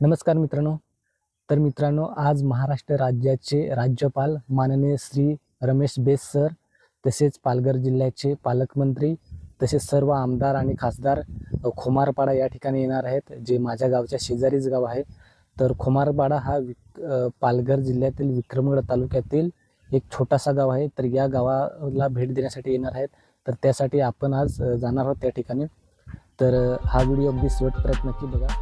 नमस्कार मित्रांनो. तर मित्रांनो आज महाराष्ट्र राज्याचे राज्यपाल माननीय श्री रमेश बेस सर तसेच पालघर जिल्ह्याचे पालकमंत्री तसेच सर्व आमदार आणि खासदार खोमारपाडा या ठिकाणी येणार आहेत जे माझ्या गावच्या शेजारीच गाव आहे. तर खोमारपाडा हा विक पालघर जिल्ह्यातील विक्रमगड तालुक्यातील एक छोटासा गाव आहे. तर या गावाला भेट देण्यासाठी येणार आहेत. तर त्यासाठी आपण आज जाणार आहोत त्या ठिकाणी. तर हा व्हिडिओ अगदी शेवटपर्यंत नक्की बघा.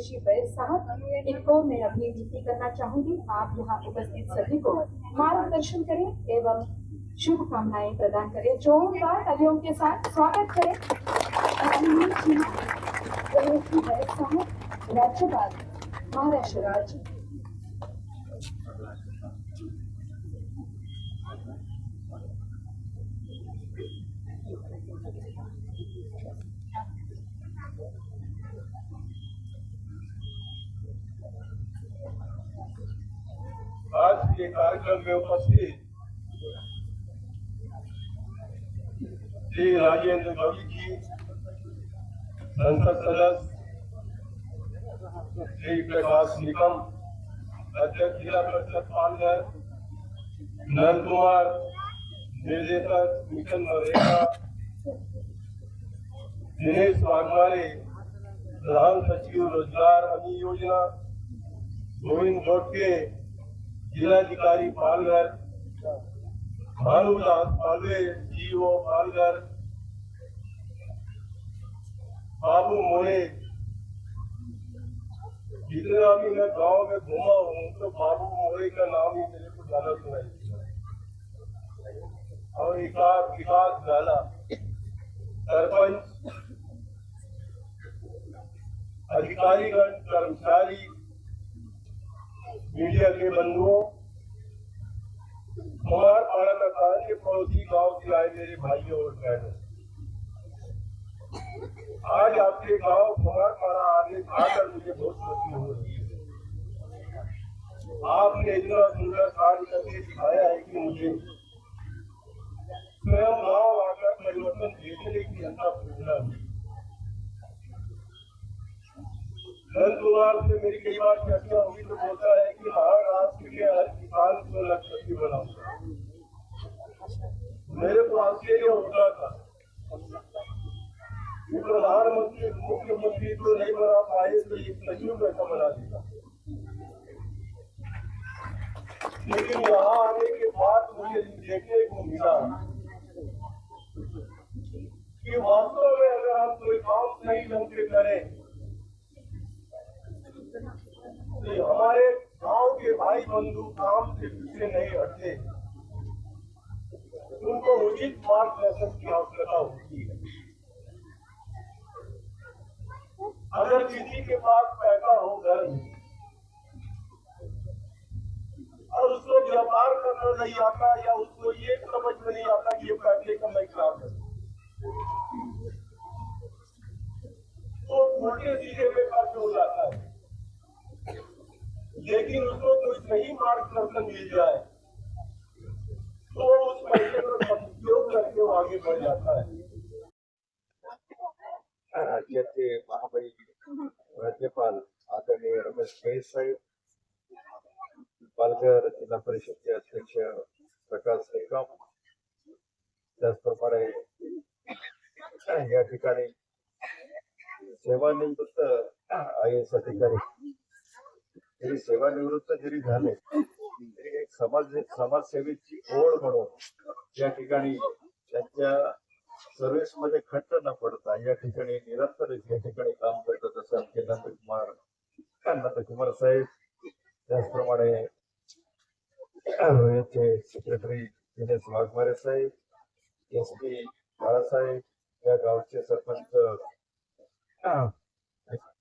श्रीमान रमेश साहब इनको मैं अपनी विनती करना चाहूँगी। आप यहाँ उपस्थित सभी को मार्गदर्शन करें एवं शुभकामनाएँ प्रदान करें। जोरदार तालियों के साथ स्वागत करें जी राज्यपाल, महाराष्ट्र राज्य आज के कार्यक्रम में उपस्थित श्री राजेंद्र गौरी जी, संसद सदस्य, श्री प्रकाश निकम, अध्यक्ष जिला परिषद पालघर, नंद कुमार, निर्देशक मिशन नरेगा दिनेश वाघमारे, प्रधान सचिव रोज़गार हमी योजना, गोविंद गोडके जिलाधिकारी पालघर जीओ पालघर, बाबू मोरे जितना भी मैं गाँव में घूमा हूँ तो बाबू मोरे का नाम ही मेरे को ज़्यादा सुनाई। और विकास विकास झाला, सरपंच, अधिकारीगण, कर्मचारी मीडिया के बंधुओं, कुमार पाड़ा नकान के पड़ोसी गाँव से आए मेरे भाइयों और बहनों। आज आपके गाँव कुमार पाड़ा आने आकर मुझे बहुत खुशी हो रही है। आपने इतना सुंदर कार्य करके दिखाया है कि मुझे स्वयं गाँव आकर परिवर्तन देखने की क्षमता प्रेरणा हुई नंद कुमार से मेरी कई बार चर्चा हुई तो बोलता है कि महाराष्ट्र के हर किसान को लक्ष्य बनाऊँगा मेरे को आश्चर्य होता था। प्रधानमंत्री, मुख्यमंत्री तो नहीं बना पाए तो ये सचिव कैसा बना देगा लेकिन यहाँ आने के बाद मुझे देखने को मिला कि वास्तव में अगर हम कोई काम सही ढंग से करें हमारे गाँव के भाई बंधु काम से पीछे नहीं हटते। उनको उचित मार्गदर्शन की आवश्यकता होती है। अगर किसी के पास पैसा हो घर और उसको व्यापार करना नहीं आता या उसको ये समझ में नहीं आता कि ये पैसे का मैं क्या करूँ तो उल्टे सीधे में खर्च हो जाता है। लेकिन उसको कोई सही मार्गदर्शन मिल जाए तो उस पैसे का सदुपयोग करके वो आगे बढ़ जाता है। राज्याचे महामहिम राज्यपाल आदरणीय रमेश बैस साहेब, पालघर जिल्हा परिषदचे अध्यक्ष प्रकाश निकम त्याचप्रमाणे या ठिकाणी सेवानिवृत्त आय एस अधिकारी जरी सेवानिवृत्त जरी झाले तरी एक समाज समाजसेवेची ओढ म्हणून या ठिकाणी त्यांच्या सर्व्हिसमध्ये खंड न पडता या ठिकाणी निरंतर या ठिकाणी काम करतात असं आमचे नंदकुमार नंदकुमार साहेब त्याचप्रमाणे याचे secretary Dinesh Waghmare saheb S P Balasaheb या गावचे सरपंच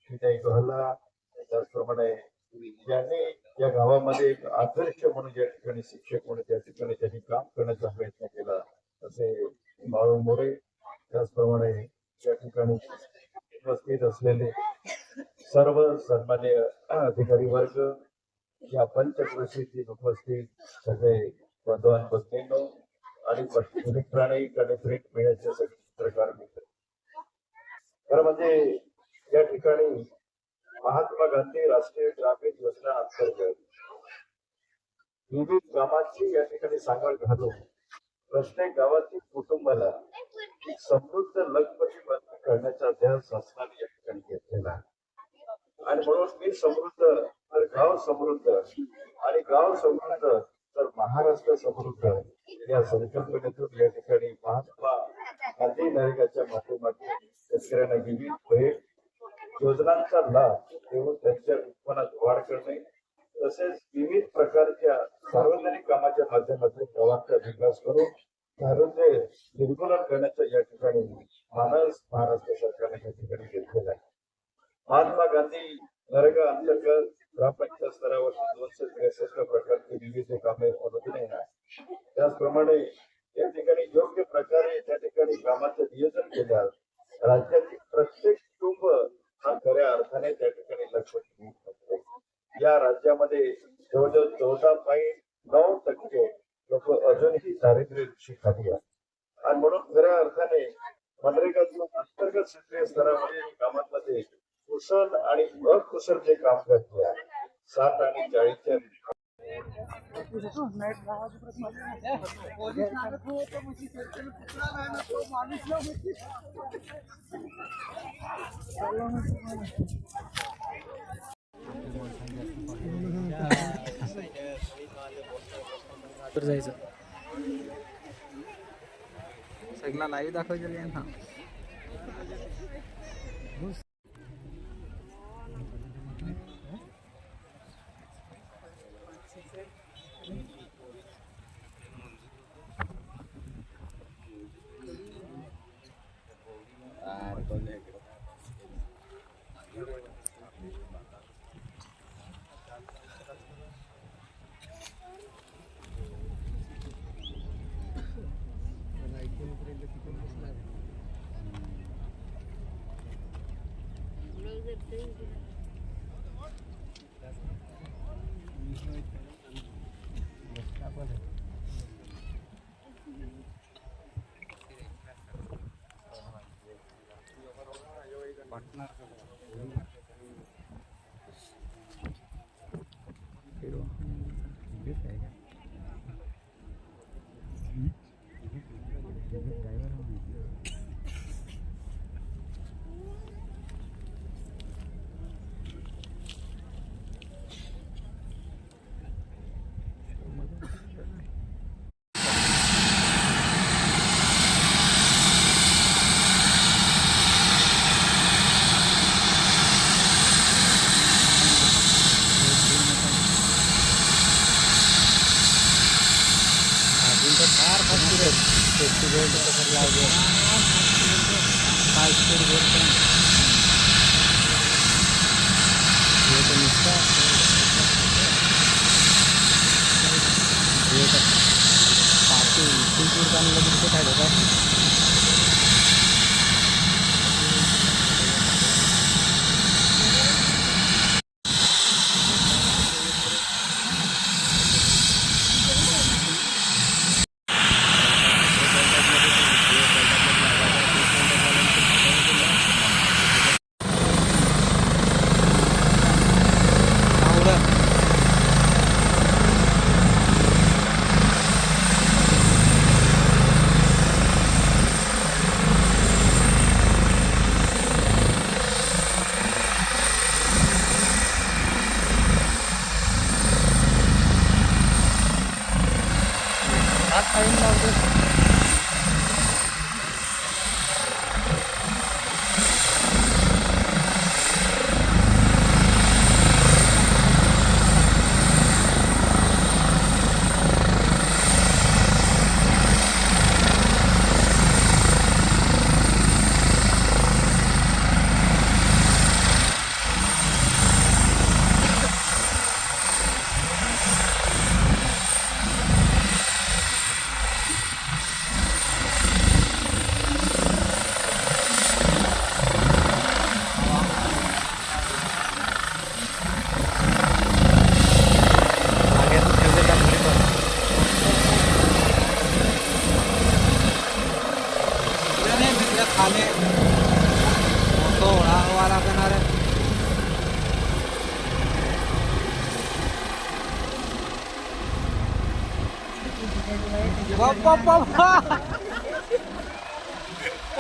विजय गोहला त्याचप्रमाणे ज्याने या गावामध्ये एक आदर्श म्हणून या ठिकाणी शिक्षक म्हणून त्या ठिकाणी त्यांनी काम करण्याचा प्रयत्न केला असे बाळू मोरे त्याचप्रमाणे या ठिकाणी उपस्थित असलेले सर्व सन्मान्य अधिकारी वर्ग या पंचकृषीतील उपस्थित सगळे बंधवान भगिनींनो आणि इलेक्ट्रॉनिक आणि प्रिंट सगळे पत्रकार मित्र. खरं म्हणजे या ठिकाणी महात्मा गांधी राष्ट्रीय ग्रामीण योजना अंतर्गत विविध कामाची या ठिकाणी सांगड घालून प्रत्येक गावातील कुटुंबाला समृद्ध लखपती बंद करण्याचा ध्यान शासनाने या ठिकाणी घेतलेला आणि म्हणून मी समृद्ध तर गाव समृद्ध आणि गाव समृद्ध तर महाराष्ट्र समृद्ध या संकल्पनेतून या ठिकाणी महात्मा गांधी नायकाच्या माध्यमातून शेतकऱ्यांना विविध योजनांचा लाभ वाढ करणे तसेच विविध प्रकारच्या सार्वजनिक कामाच्या माध्यमातून गावांचा विकास करून दारिद्र्य निर्मूलन करण्याचा या ठिकाणी मानस महाराष्ट्र सरकारने या ठिकाणी घेतलेला आहे. महात्मा गांधी नरेगा अंतर्गत ग्रामपंचायत स्तरावर दोनशे त्रेसष्ट प्रकारची विविध कामे अनुदाने आहे त्याचप्रमाणे या ठिकाणी योग्य प्रकारे त्या ठिकाणी कामाचं नियोजन केल्यास राज्यातील प्रत्येक कुटुंब हा खऱ्या अर्थाने त्या ठिकाणी लक्ष या राज्यामध्ये जवळजवळ चौदा पॉईंट नऊ टक्के लोक अजूनही दारिद्र्य खाली आहेत. आणि म्हणून खऱ्या अर्थाने मनरेगातून अंतर्गत क्षेत्रीय स्तरावरील कामांमध्ये कुशल आणि अकुशल जे काम करते आहे आणि चाळीसच्या तर जायचं. सगळा लाईव्ह दाखवायचं นะครับผม सेफ्टी बेल्ट पसंद लाओगे फाइव स्पीड बेल्ट ये ये तो पार्टी बिल्कुल दूर लगे तो फ़ायदा होगा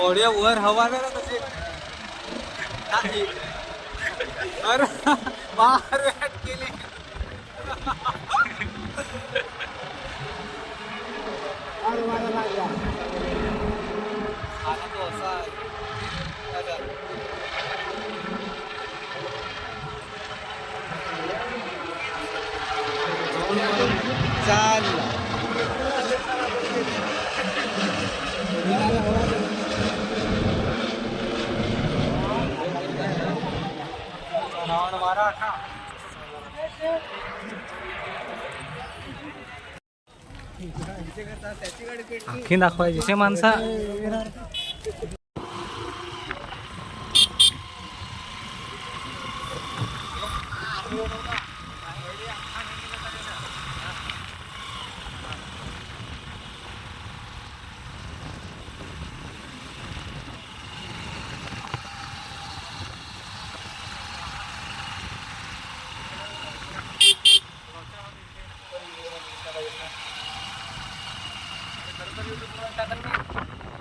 ऑडिओ वर हवा ना तसे नाही. अरे बाहेर केली. आता तो असा चालला. आखी दाखवायची शे माणसा.